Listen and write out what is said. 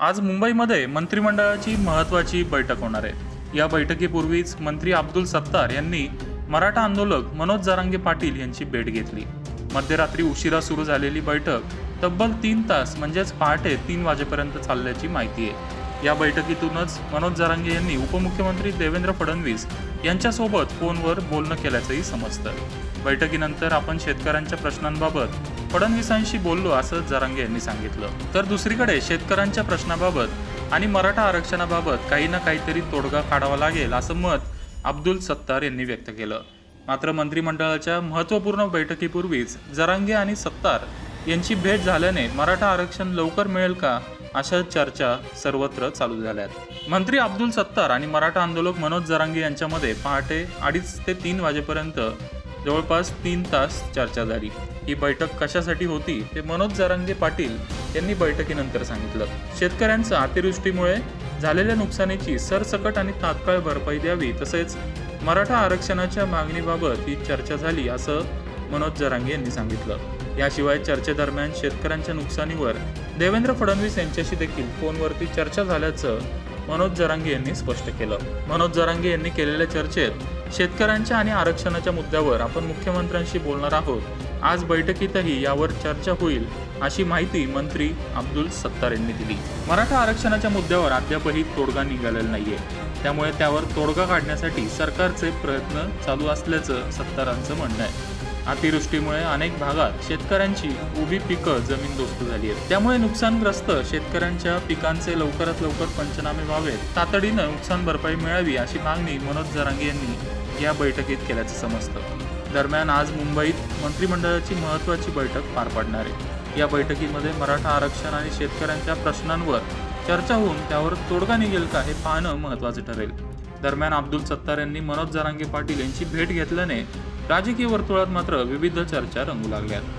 आज मुंबईमध्ये मंत्रिमंडळाची महत्त्वाची बैठक होणार आहे. या बैठकीपूर्वीच मंत्री अब्दुल सत्तार यांनी मराठा आंदोलक मनोज जरांगे पाटील यांची भेट घेतली. मध्यरात्री उशिरा सुरू झालेली बैठक तब्बल तीन तास म्हणजेच पहाटे तीन वाजेपर्यंत चालल्याची माहिती आहे. या बैठकीतूनच मनोज जरांगे यांनी उपमुख्यमंत्री देवेंद्र फडणवीस यांच्यासोबत फोनवर बोलणं केल्याचंही समजतं. बैठकीनंतर आपण शेतकऱ्यांच्या प्रश्नांबाबत फडणवीसांशी बोललो असं जरांगे यांनी सांगितलं. तर दुसरीकडे शेतकऱ्यांच्या प्रश्नाबाबत आणि मराठा आरक्षणाबाबत काही ना काहीतरी तोडगा काढावा लागेल असं मत अब्दुल सत्तार यांनी व्यक्त केलं. मात्र मंत्रिमंडळाच्या महत्त्वपूर्ण बैठकीपूर्वीच जरांगे आणि सत्तार यांची भेट झाल्याने मराठा आरक्षण लवकर मिळेल का अशा चर्चा सर्वत्र चालू झाल्यात. मंत्री अब्दुल सत्तार आणि मराठा आंदोलक मनोज जरांगे यांच्यामध्ये पहाटे अडीच ते तीन वाजेपर्यंत जवळपास तीन तास चर्चा झाली. ही बैठक कशासाठी होती ते मनोज जरांगे पाटील यांनी बैठकीनंतर सांगितलं. शेतकऱ्यांचा अतिवृष्टीमुळे झालेल्या नुकसानीची सरसकट आणि तात्काळ भरपाई द्यावी तसेच मराठा आरक्षणाच्या मागणीबाबत ही चर्चा झाली असं मनोज जरांगे यांनी सांगितलं. याशिवाय चर्चेदरम्यान शेतकऱ्यांच्या नुकसानीवर देवेंद्र फडणवीस यांच्याशी देखील फोनवरती चर्चा झाल्याचं मनोज जरांगे यांनी स्पष्ट केलं. मनोज जरांगे यांनी केलेल्या चर्चेत शेतकऱ्यांच्या आणि आरक्षणाच्या मुद्द्यावर आपण मुख्यमंत्र्यांशी बोलणार आहोत. आज बैठकीतही यावर चर्चा होईल अशी माहिती मंत्री अब्दुल सत्तार यांनी दिली. मराठा आरक्षणाच्या मुद्द्यावर अद्यापही तोडगा निघालेला नाहीये. त्यामुळे त्यावर तोडगा काढण्यासाठी सरकारचे प्रयत्न चालू असल्याचं सत्तारांचं म्हणणं आहे. अतिवृष्टीमुळे अनेक भागात शेतकऱ्यांची उभी पिकं जमीनदोस्त झाली आहेत. त्यामुळे नुकसानग्रस्त शेतकऱ्यांच्या पिकांचे लवकरात लवकर पंचनामे व्हावेत. तातडीनं नुकसान भरपाई मिळावी अशी मागणी मनोज जरांगे यांनी या बैठकीत केल्याचं समजतं. दरम्यान आज मुंबईत मंत्रिमंडळाची महत्त्वाची बैठक पार पडणार आहे. या बैठकीमध्ये मराठा आरक्षण आणि शेतकऱ्यांच्या प्रश्नांवर चर्चा होऊन त्यावर तोडगा निघेल का हे पाहणं महत्त्वाचं ठरेल. दरम्यान अब्दुल सत्तार यांनी मनोज जरांगे पाटील यांची भेट घेतल्याने राजकीय वर्तुळात मात्र विविध चर्चा रंगू लागल्यात.